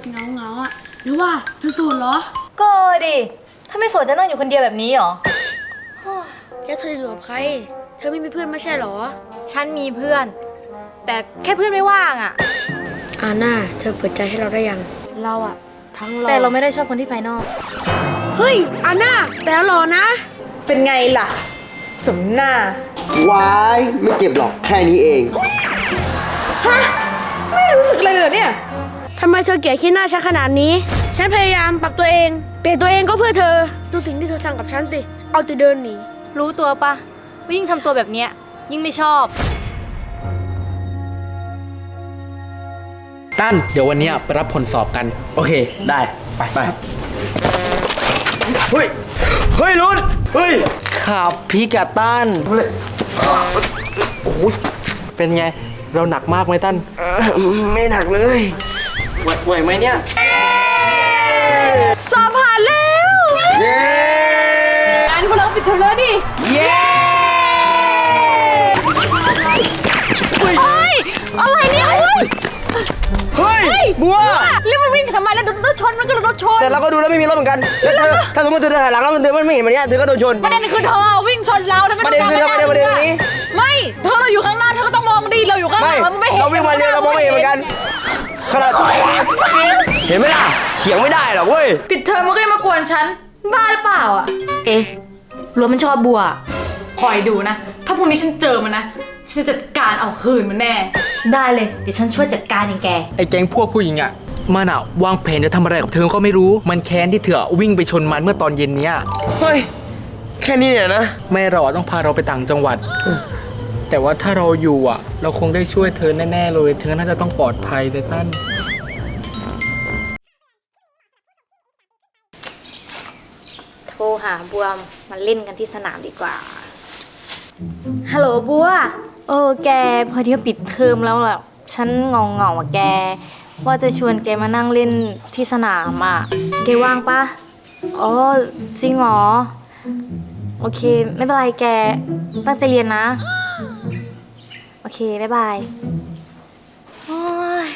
ดๆเงาเงาๆอะหรือว่าเธอโสดเหรอ ก็ดิ ถ้าไม่โสดจะนั่งอยู่คนเดียวแบบนี้เหรอ แล้วเธออยู่กับใคร เธอไม่มีเพื่อนไม่ใช่เหรอ ฉันมีเพื่อน แต่แค่เพื่อนไม่ว่างอะอาน่า เธอเปิดใจให้เราได้ยัง เราอะ ทั้งเราแต่เราไม่ได้ชอบคนที่ภายนอก เฮ้ย อาน่า แต่หล่อนะ เป็นไงล่ะ สมหน้าวาย ไม่เจ็บหรอกแค่นี้เองไม่รู้สึกเลยเหรอเนี่ย ทำไมเธอเกลียดขี้หน้าฉันขนาดนี้ ฉันพยายามปรับตัวเอง เปลี่ยนตัวเองก็เพื่อเธอ ดูสิ่งที่เธอทำกับฉันสิ เอาแต่เดินหนี รู้ตัวปะว่ายิ่งทำตัวแบบเนี้ยยิ่งไม่ชอบ ตั้นเดี๋ยววันเนี้ยไปรับผลสอบกัน โอเค ได้ ไปไปเฮ้ย เฮ้ยรุนเฮ้ยขับพี่กะตั้นโอ้โหเป็นไง เราหนักมากไหมตั้น เอ่อไม่หนักเลย ไหวไหวไหมเนี่ย สอบผ่านแล้วเย้อันพวกเราปิดเทอมแล้วดิเย้เฮ้ยอะไรเนี่ยเฮ้ยเฮ้ยบัว เรียกมันวิ่งทำไมแล้วโดนรถชนมันก็โดนรถชนแต่เราก็ดูแล้วไม่มีรถเหมือนกันแล้วเธอถ้าสมมติเธอเดินถอยหลังแล้วมันเดินมันไม่เห็นแบบเนี้ยเธอก็โดนชน ประเด็นคือเธอวิ่งชนเราทำไมประเด็นคือทำไมเนี่ยประเด็นนี้ ไม่ เธอเราอยู่ข้างหน้าเธอก็ต้องมองดีเราอยู่ข้างหไม่ลังมันไม่เห็นเราวิ่งมาเร็วเรามองไม่เห็นเหมือนกัน ขนาดเห็นไหมล่ะเถียงไม่ได้หรอกเว้ย ปิดเทอมมันก็ยังมากวนฉัน บ้าหรือเปล่าอะ เอ๊ะรู้ว่ามันชอบบัว คอยดูนะ ถ้าพรุ่งนี้ฉันเจอมันนะ ฉันจะจัดการเอาคืนมันแน่ ได้เลย เดี๋ยวฉันช่วยจัดการเองแก ไอ้แก๊งพวกผู้หญิงอะมันอะวางแผนจะทำอะไรกับเธอก็ไม่รู้ มันแค้นที่เธอวิ่งไปชนมันเมื่อตอนเย็นเนี้ยเฮ้ย แค่นี้เนี่ยนะ แม่เราอะต้องพาเราไปต่างจังหวัด แต่ว่าถ้าเราอยู่อะ เราคงได้ช่วยเธอแน่ๆเลยเธอน่าจะต้องปลอดภัยเลยตั้นโทรหาบัวมาเล่นกันที่สนามดีกว่า ฮัลโหลบัวโอ้แกพอดีว่าปิดเทอมแล้วอะฉันเงเงาๆอะแก ว่าจะชวนแกมานั่งเล่นที่สนามอะ แกว่างปะอ๋อจริงเหรอ โอเค ไม่เป็นไรแกตั้งใจเรียนนะ โอเค บ๊ายบายโอ้ย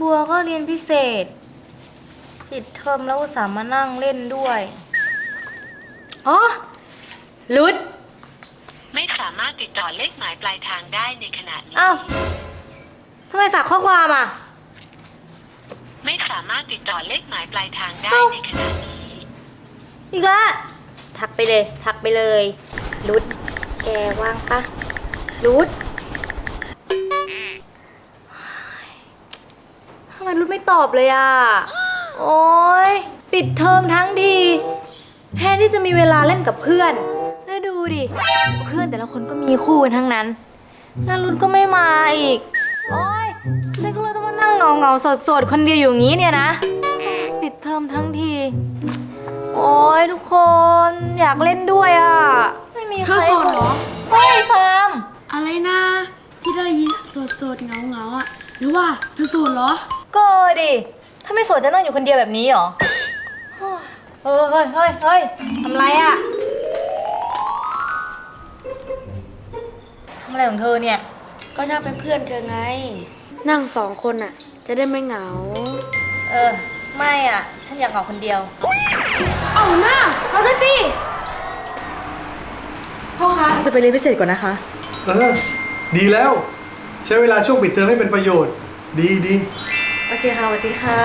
บัวก็เรียนพิเศษ ปิดเทอมแล้วอุตส่าห์มานั่งเล่นด้วย อ๋อลุด ไม่สามารถติดต่อเลขหมายปลายทางได้ในขณะนี้ อ้าว ทำไมฝากข้อความอะ ไม่สามารถติดต่อเลขหมายปลายทางได้เอ้าในขณะนี้ อีกละทักไปเลย ทักไปเลยลุด แกว่างปะ ลุดทำไมลุดไม่ตอบเลยอะ โอ๊ย ปิดเทอมทั้งที แทนที่จะมีเวลาเล่นกับเพื่อนแล้วดูดิ เพื่อนแต่ละคนก็มีคู่กันทั้งนั้นนารุนก็ไม่มาอีก โอ๊ย ฉันก็เลยต้องมานั่งเหงาเหงาๆสดๆคนเดียวอยู่อย่างนี้เนี่ยนะ ปิดเทอมทั้งที โอ๊ย ทุกคนอยากเล่นด้วยอะ ไม่มีใครเธอโสดเหรอ เฮ้ยฟาร์มอะไร นะ ที่ได้ยินโสดๆเงาเงาๆอะ หรือว่าเธอโสดเหรอ ก็ดิ ถ้าไม่โสดจะนั่งอยู่คนเดียวแบบนี้เหรอ เฮ้ยเฮ้ยเฮ้ยเฮ้ยทำไรอะทำอะไรของเธอเนี่ย ก็นั่งเป็นเพื่อนเธอไง นั่งสองคนอะ จะได้ไม่เหงา เออ ไม่อะฉันอยากเหงาคนเดียว เอาหน้าเราด้วยสิ พ่อคะจะไปเรียนพิเศษก่อนนะคะ เออ ดีแล้ว ใช้เวลาช่วงปิดเทอมให้เป็นประโยชน์ ดีดีโอเคค่ะสวัสดีค่ะ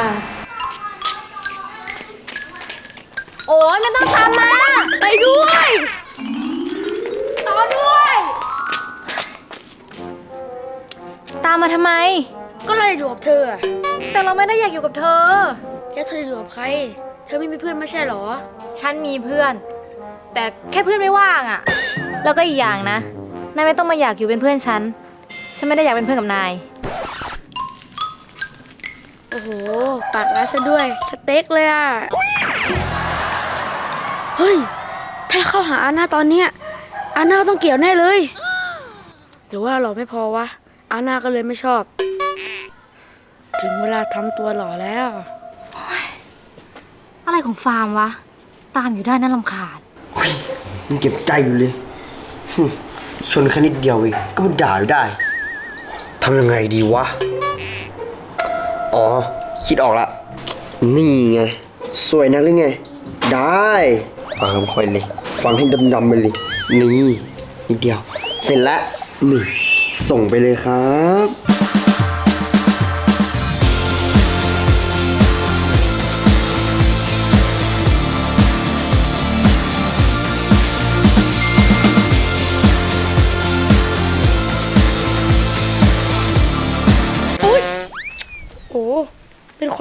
โอ๊ยไม่ต้องตามมา ไปด้วยต่อด้วย ตามมาทำไม ก็เราอยากอยู่กับเธออะแต่เราไม่ได้อยากอยู่กับเธอ แล้วเธออยู่กับใคร เธอไม่มีเพื่อนไม่ใช่เหรอ ฉันมีเพื่อน แต่แค่เพื่อนไม่ว่างอะ่ะ แล้วก็อีกอย่างนะ นายไม่ต้องมาอยากอยู่เป็นเพื่อนฉัน ฉันไม่ได้อยากเป็นเพื่อนกับนาย โอ้โห ปากร้ายซะด้วย สเต็กเลยอะ เฮ้ย ถ้าเข้าหาอาน่าตอนเนี้ยอาน่าต้องเกี่ยวแน่เลย หรือว่าหล่อไม่พอวะ อาน่าก็เลยไม่ชอบ ถึงเวลาทำตัวหล่อแล้ว อะไรของฟาร์มวะ ตามอยู่ได้น่ารำคาญมันเก็บใจอยู่เลยหึ ชนแค่นิดเดียวเองก็มันด่าอยู่ได้ทำยังไงดีวะ อ๋อ คิดออกละ นี่ไง สวยนะหรือไง ได้ฟังค่อยเลย ฟังให้ดำๆไปเลย นี่ นิดเดียว เสร็จแล้วนี่ ส่งไปเลยครับ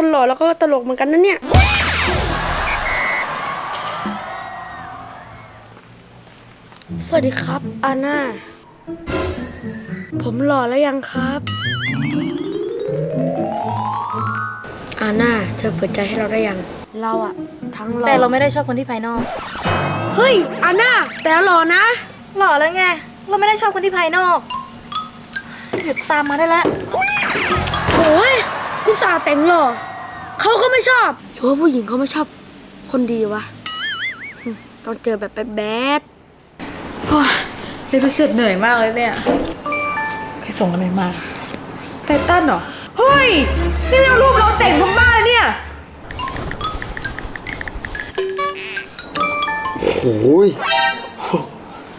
คนหล่อแล้วก็ตลกเหมือนกันนะเนี่ย สวัสดีครับอาน่า ผมหล่อแล้วยังครับ อาน่าเธอเปิดใจให้เราได้ยัง เราอะทั้งหล่อแต่เราไม่ได้ชอบคนที่ภายนอก เฮ้ยอาน่าแต่หล่อนะ หล่อแล้วไง เราไม่ได้ชอบคนที่ภายนอกหยุดตามมาได้แล้วโอ้ยกุสาห์แต่งหล่อ เขาก็ไม่ชอบหรือว่าผู้หญิงเขาไม่ชอบคนดีวะหึต้องเจอแบบแบดโอ้ยเรียนพิเศษเหนื่อยมากเลยเนี่ยใครส่งอะไรมาไททันเหรอ เฮ้ย นี่ไม่เอารูปเราแต่งทำบ้าเลยเนี่ย โอ้ย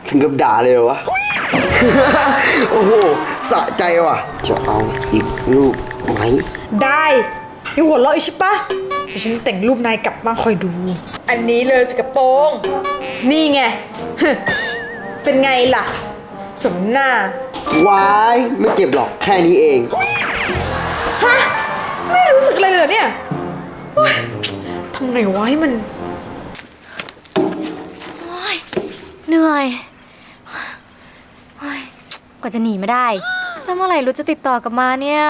ถึงกับด่าเลยเหรอวะ โอ้โห สะใจว่ะ จะเอาอีกรูปไหม ได้ ยังหัวเราะอีกใช่ปะเดี๋ยวฉันแต่งรูปนายกลับมาคอยดู อันนี้เลยสกระโปรง นี่ไงฮึเป็นไงล่ะ สมหน้าวายไม่เจ็บหรอกแค่นี้เอง ฮะ ไม่รู้สึกอะไรเลยเหรอเนี่ยโอ๊ยทำไงวะให้มันเหนื่อยโอ๊ยกว่าจะหนีมาได้ แล้วเมื่อไหร่รู้จะติดต่อกลับมาเนี่ย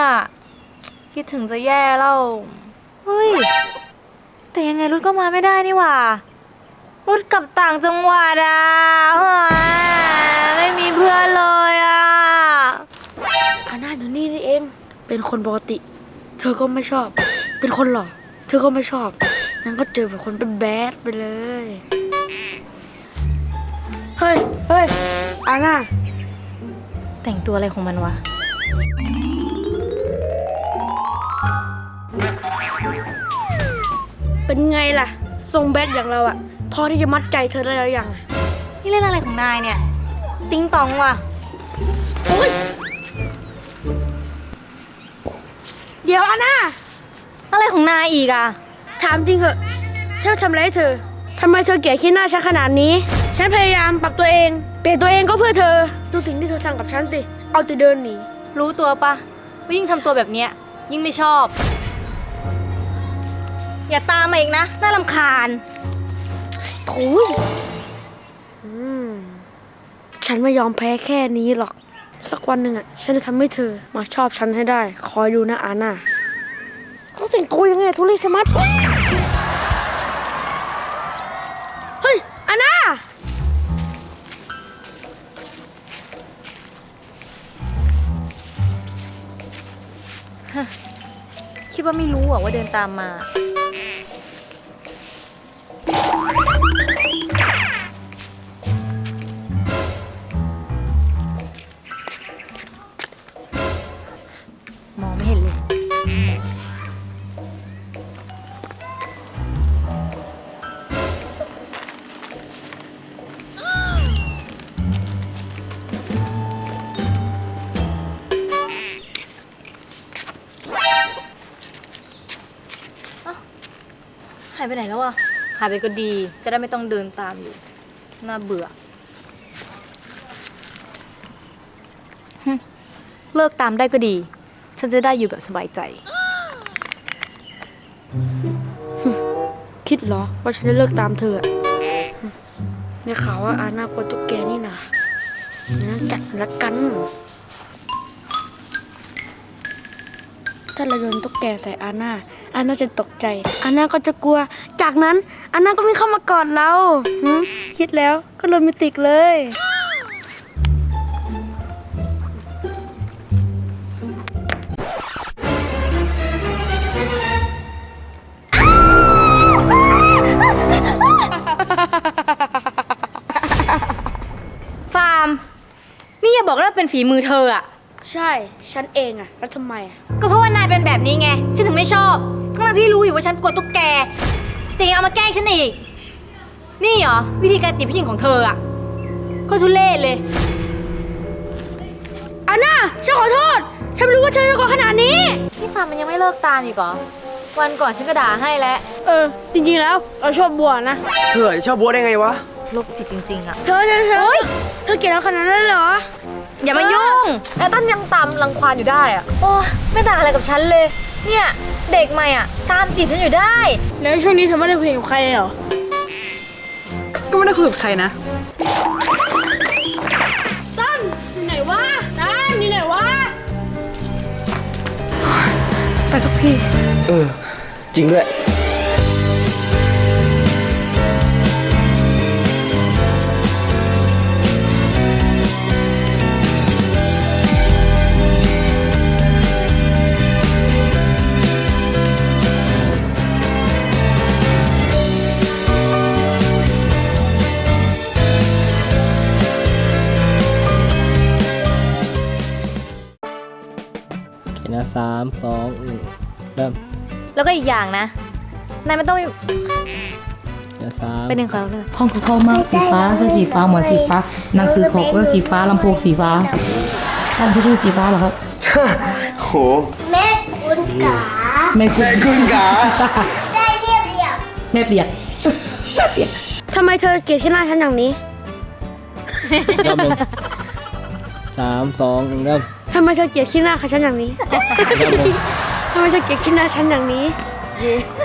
คิดถึงจะแย่แล้วเฮ้ย แต่ยังไงรุดก็มาไม่ได้นี่หว่า รุดกลับต่างจังหวัดอะเฮ้ยไม่มีเพื่อนเลยอะๆอาน่าอยู่นี่นี่เอง เป็นคนปกติ เธอก็ไม่ชอบ เป็นคนหล่อ เธอก็ไม่ชอบงั้นก็เจอแบบคนเป็นแบดไปเลย เฮ้ย เฮ้ยอาน่าแต่งตัวอะไรของมันวะ เป็นไงล่ะ ทรงแบดอย่างเราอะพอที่จะมัดใจเธอได้แล้วยังนี่เล่นอะไรของนายเนี่ย ติ้งตองว่ะ โอ๊ยเดี๋ยวอาน่าอะไรของนายอีกอะ ถามจริงเหอะฉันทำอะไรให้เธอทำไมเธอเกลียดขี้หน้าฉันขนาดนี้ ฉันพยายามปรับตัวเอง เปลี่ยนตัวเองก็เพื่อเธอ ดูสิ่งที่เธอทำกับฉันสิ เอาแต่เดินหนี รู้ตัวปะว่ายิ่งทำตัวแบบเนี้ยยิ่งไม่ชอบ อย่าตามมาอีกนะ น่ารำคาญโถุยอืมฉันไม่ยอมแพ้แค่นี้หรอก สักวันหนึ่งอะ ฉันจะทำให้เธอ มาชอบฉันให้ได้ คอยดูนะอาน่าเขาแต่งตัวยังไงทุเรศชะมัด เฮ้ยอาน่าคิดว่าไม่รู้เหรอว่าเดินตามมาายไปไหนแล้วอะ หายไปก็ดี จะได้ไม่ต้องเดินตามอยู่ น่าเบื่อฮึเลิกตามได้ก็ดี ฉันจะได้อยู่แบบสบายใจ คิดเหรอว่าฉันจะเลิกตามเธออะในข่าวว่าอาน่ากลัวตุ๊กแกนี่นะงั้นจัดละกัน ถ้าเราโยนตุ๊กแกใส่อาน่า อาน่าจะตกใจ อาน่าก็จะกลัว จากนั้นอาน่าก็วิ่งเข้ามากอดเราหึคิดแล้วก็โรแมนติกเลย ฟาร์ม นี่อย่าบอกว่าเป็นฝีมือเธออะใช่ ฉันเองอะแล้วทำไมอะ ก็เพราะว่านายเป็นแบบนี้ไง ฉันถึงไม่ชอบ ทั้งๆที่รู้อยู่ว่าฉันกลัวตุ๊กแก แต่ยังเอามาแกล้งฉันอีก นี่เหรอ วิธีการจีบผู้หญิงของเธออะก็ทุเล่เลยอาน่าฉันขอโทษ ฉันไม่รู้ว่าเธอจะโกรธขนาดนี้ นี่ฟาร์มมันยังไม่เลิกตามอีกเหรอ วันก่อนฉันก็ด่าให้แล้วเออ จริงๆแล้วเราชอบบัวนะ เธอชอบบัวได้ไงวะ โรคจิตจริง ๆอะเธอเธอเธอเธอเกลียดเราขนาดนั้นเลยเหรอ อย่ามายุ่งแอตตันยังตามรังควานอยู่ได้อะโอ้ไม่ต่างอะไรกับฉันเลย เนี่ย เด็กใหม่อะตามจีบฉันอยู่ได้ แล้วช่วงนี้เธอไม่ได้คุยกับใครเลยเหรอ ก็ไม่ได้คุยกับใครนะ ตั้นอยู่ไหนวะตั้นอยู่ไหนวะ ไปสักที เออ จริงด้วย โอเคนะสามสองหนึ่งเริ่มแล้วก็อีกอย่างนะ นายไม่ต้องไปนะสามเป็นหนึ่งของเราเลยห้องคือเข้ามากสีฟ้าเสื้อสีฟ้าหมอนสีฟ้าหนังสือของก็สีฟ้าลำโพงสีฟ้าท่านใช้ชื่อสีฟ้าเหรอครับโหไม่คุณแม่คุณกาแม่เปียกทำไมเธอเกลียดที่หน้าฉันอย่างนี้รอบหนึ่งสามสองหนึ่งเริ่ม ทำไมเธอเกลียดขี้หน้าฉันอย่างนี้รอบหนึ่งทำไมเธอเกลียดขี้หน้าฉันอย่างนี้ส